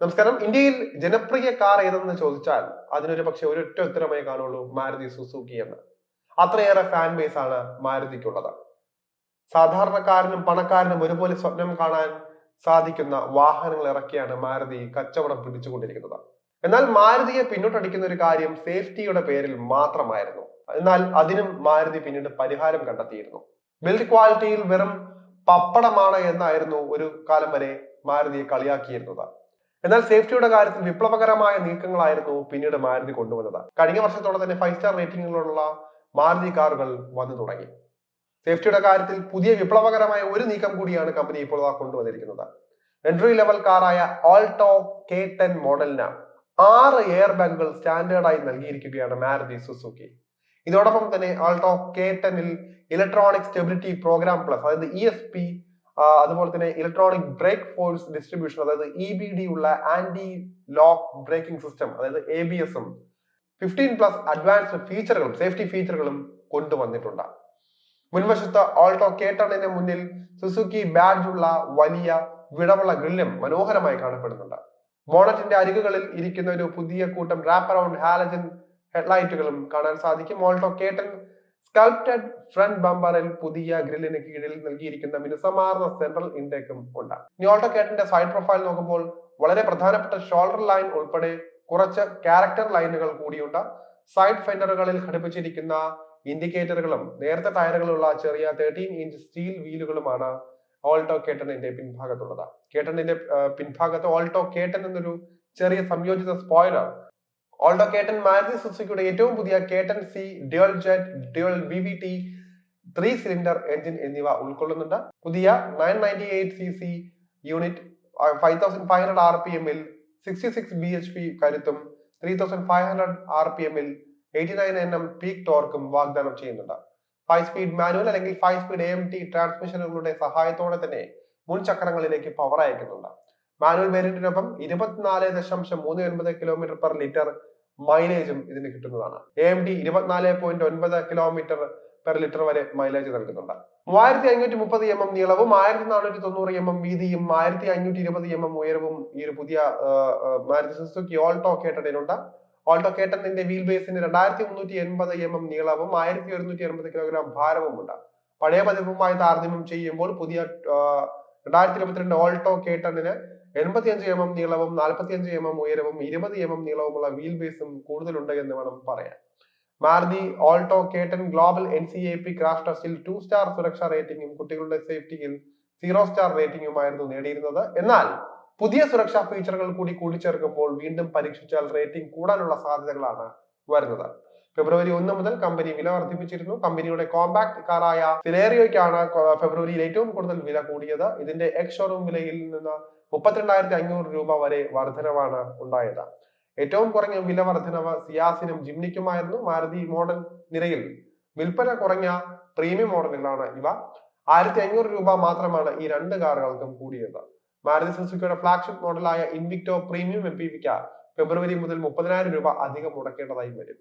നമസ്കാരം. ഇന്ത്യയിൽ ജനപ്രിയ കാർ ഏതെന്ന് ചോദിച്ചാൽ അതിനൊരു പക്ഷെ ഒരൊറ്റ ഉത്തരമായി കാണുള്ളൂ മാരുതി സുസുക്കി എന്ന്. അത്രയേറെ ഫാൻ ബേസ് ആണ് മാരുതിക്കുള്ളത്. സാധാരണക്കാരനും പണക്കാരനും ഒരുപോലെ സ്വപ്നം കാണാൻ സാധിക്കുന്ന വാഹനങ്ങൾ ഇറക്കിയാണ് മാരുതി കച്ചവടം പിടിച്ചുകൊണ്ടിരിക്കുന്നത്. എന്നാൽ മാരുതിയെ പിന്നോട്ടടിക്കുന്ന ഒരു കാര്യം സേഫ്റ്റിയുടെ പേരിൽ മാത്രമായിരുന്നു. എന്നാൽ അതിനും മാരുതി പിന്നീട് പരിഹാരം കണ്ടെത്തിയിരുന്നു. ബിൽഡ് ക്വാളിറ്റിയിൽ വെറും പപ്പടമാണ് എന്നായിരുന്നു ഒരു കാലം വരെ മാരുതിയെ കളിയാക്കിയിരുന്നത്. എന്നാൽ സേഫ്റ്റിയുടെ കാര്യത്തിൽ വിപ്ലവകരമായ നീക്കങ്ങളായിരുന്നു പിന്നീട് മാരുതി കൊണ്ടുവന്നത്. കഴിഞ്ഞ വർഷത്തോടെ തന്നെ ഫൈവ് സ്റ്റാർ റേറ്റിംഗുകളുള്ള മാരുതി കാറുകൾ വന്നു തുടങ്ങി. സേഫ്റ്റിയുടെ കാര്യത്തിൽ പുതിയ വിപ്ലവകരമായ ഒരു നീക്കം കൂടിയാണ് കമ്പനി ഇപ്പോൾ കൊണ്ടുവന്നിരിക്കുന്നത്. എൻട്രി ലെവൽ കാറായ ഓൾട്ടോ കെ ടെൻ മോഡലിന് ആറ് എയർ ബാഗുകൾ സ്റ്റാൻഡേർഡായി നൽകിയിരിക്കുകയാണ് മാരുതി സുസുക്കി. ഇതോടൊപ്പം തന്നെ ആൾട്ടോ കെ ടെന്നിൽ ഇലക്ട്രോണിക് സ്റ്റെബിലിറ്റി പ്രോഗ്രാം പ്ലസ് അതായത് ഇ എസ് പി അതുപോലെ തന്നെ ഇലക്ട്രോണിക് ബ്രേക്ക് ഫോഴ്സ് ഡിസ്ട്രിബ്യൂഷൻ അതായത് ഇ ബി ഡി ഉള്ള ആന്റി ലോക്ക് ബ്രേക്കിംഗ് സിസ്റ്റം അതായത് എ ബി എസും ഫിഫ്റ്റീൻ പ്ലസ് അഡ്വാൻസ്ഡ് ഫീച്ചറുകളും സേഫ്റ്റി ഫീച്ചറുകളും കൊണ്ടുവന്നിട്ടുണ്ട്. മുൻവശത്ത് ഓൾട്ടോ കേട്ടണിന് മുന്നിൽ സുസുക്കി ബാഡ്ജ് ഉള്ള വലിയ വിടവുള്ള ഗ്രില്ലും മനോഹരമായി കാണപ്പെടുന്നുണ്ട്. ബോണറ്റിന്റെ അരികുകളിൽ ഇരിക്കുന്ന ഒരു പുതിയ കൂട്ടം റാപ്പ് അറൌണ്ട് ഹാലജൻ ഹെഡ്ലൈറ്റുകളും കാണാൻ സാധിക്കും. Alto K ten sculpted front ബമ്പറിൽ പുതിയ ഗ്രില്ലിന് കീഴിൽ നൽകിയിരിക്കുന്ന മിനുസമാർന്ന സെൻട്രൽ ഇൻടേക്കും ഉണ്ട്. ന്യോൾട്ടോ കേട്ടിന്റെ സൈഡ് പ്രൊഫൈൽ നോക്കുമ്പോൾ വളരെ പ്രധാനപ്പെട്ട ഷോൾഡർ ലൈൻ ഉൾപ്പെടെ കുറച്ച് ക്യാരക്ടർ ലൈനുകൾ കൂടിയുണ്ട്. സൈഡ് ഫെൻഡറുകളിൽ ഘടിപ്പിച്ചിരിക്കുന്ന ഇൻഡിക്കേറ്ററുകളും നേരത്തെ ടയറുകളുള്ള ചെറിയ തേർട്ടീൻ ഇഞ്ച് സ്റ്റീൽ വീലുകളുമാണ് ഓൾട്ടോ കേട്ടണിന്റെ പിൻഭാഗത്തുള്ളത്. കേട്ടണിന്റെ പിൻഭാഗത്ത് ഓൾട്ടോ കേട്ടൻ എന്നൊരു ചെറിയ സംയോജിത spoiler Alto K ten Maruti സുസുക്കിയുടെ ഏറ്റവും പുതിയ K ten C dual jet dual V V T three cylinder engine എന്നിവ ഉൾക്കൊള്ളുന്നുണ്ട്. പുതിയ nine ninety eight C C unit five thousand five hundred R P എമ്മിൽ sixty six B H P കരുത്തും three thousand five hundred R P എമ്മിൽ eighty nine N M peak ടോർക്കും വാഗ്ദാനം ചെയ്യുന്നുണ്ട്. Five speed manual അല്ലെങ്കിൽ five speed A M T ട്രാൻസ്മിഷനുകളുടെ സഹായത്തോടെ തന്നെ മുൻ ചക്രങ്ങളിലേക്ക് power അയക്കുന്നുണ്ട്. മാനുവൽ വേരിയന്റിനൊപ്പം ഇരുപത്തിനാല് ദശാംശം മൂന്ന് ഒൻപത് കിലോമീറ്റർ പെർ ലിറ്റർ മൈലേജും ഇതിന് കിട്ടുന്നതാണ്. എ എം ഡി ഇരുപത്തിനാല് പോയിന്റ് ഒൻപത് കിലോമീറ്റർ പെർ ലിറ്റർ വരെ മൈലേജ് നൽകുന്നുണ്ട്. മൂവായിരത്തി അഞ്ഞൂറ്റി മുപ്പത് എം എം നീളവും ആയിരത്തി നാനൂറ്റി തൊണ്ണൂറ് എം എം വീതിയും ആയിരത്തി അഞ്ഞൂറ്റി ഇരുപത് എം എം ഉയരവും ഈ ഒരു പുതിയ മാരുതി സുസുക്കി ഓൾട്ടോ കേട്ടണിനുണ്ട് ഓൾട്ടോ കേട്ടണിന്റെ വീൽ ബേസിന് രണ്ടായിരത്തി മുന്നൂറ്റി എൺപത് എം എം നീളവും ആയിരത്തി ഒരുന്നൂറ്റി എൺപത് കിലോഗ്രാം ഭാരവും ഉണ്ട് പഴയ പതിപ്പുമായി താരതമ്യം ചെയ്യുമ്പോൾ പുതിയ രണ്ടായിരത്തി ഇരുപത്തിരണ്ട് ഓൾട്ടോ കെ കേട്ടണിന് എൺപത്തിയഞ്ച് എം എം നീളവും നാൽപ്പത്തിയഞ്ച് എം എം ഉയരവും ഇരുപത് എം എം നീളവുമുള്ള വീൽ ബേസും കൂടുതലുണ്ട് എന്ന് വേണം പറയാൻ. Maruti Alto K ten global N C A P crash ടെസ്റ്റിൽ ടു സ്റ്റാർ സുരക്ഷാ റേറ്റിംഗും കുട്ടികളുടെ സേഫ്റ്റിയിൽ സീറോ സ്റ്റാർ റേറ്റിംഗുമായിരുന്നു നേടിയിരുന്നത്. എന്നാൽ പുതിയ സുരക്ഷാ ഫീച്ചറുകൾ കൂടി കൂടിച്ചേർക്കുമ്പോൾ വീണ്ടും പരീക്ഷിച്ചാൽ റേറ്റിംഗ് കൂടാനുള്ള സാധ്യതകളാണ് വരുന്നത്. ഫെബ്രുവരി ഒന്ന് മുതൽ കമ്പനി വില വർദ്ധിപ്പിച്ചിരുന്നു. കമ്പനിയുടെ കോമ്പാക്ട് കാറായ സിലേറിയോയ്ക്കാണ് ഫെബ്രുവരിയിൽ ഏറ്റവും കൂടുതൽ വില കൂടിയത്. ഇതിന്റെ എക്സ് ഷോറൂം വിലയിൽ നിന്ന് മുപ്പത്തിരണ്ടായിരത്തി അഞ്ഞൂറ് രൂപ വരെ വർധനവാണ് ഉണ്ടായത്. ഏറ്റവും കുറഞ്ഞ വില വർധനവ് സിയാസിനും ജിംനിക്കുമായിരുന്നു. മാരുതി മോഡൽ നിരയിൽ വിൽപ്പന കുറഞ്ഞ പ്രീമിയം മോഡലുകളാണ് ഇവ. ആയിരത്തി അഞ്ഞൂറ് രൂപ മാത്രമാണ് ഈ രണ്ട് കാറുകൾക്കും കൂടിയത്. മാരുതി സുസുക്കിയുടെ flagship മോഡലായ Invicto premium M P February മുതൽ മുപ്പതിനായിരം രൂപ അധികം മുടക്കേണ്ടതായി വരും.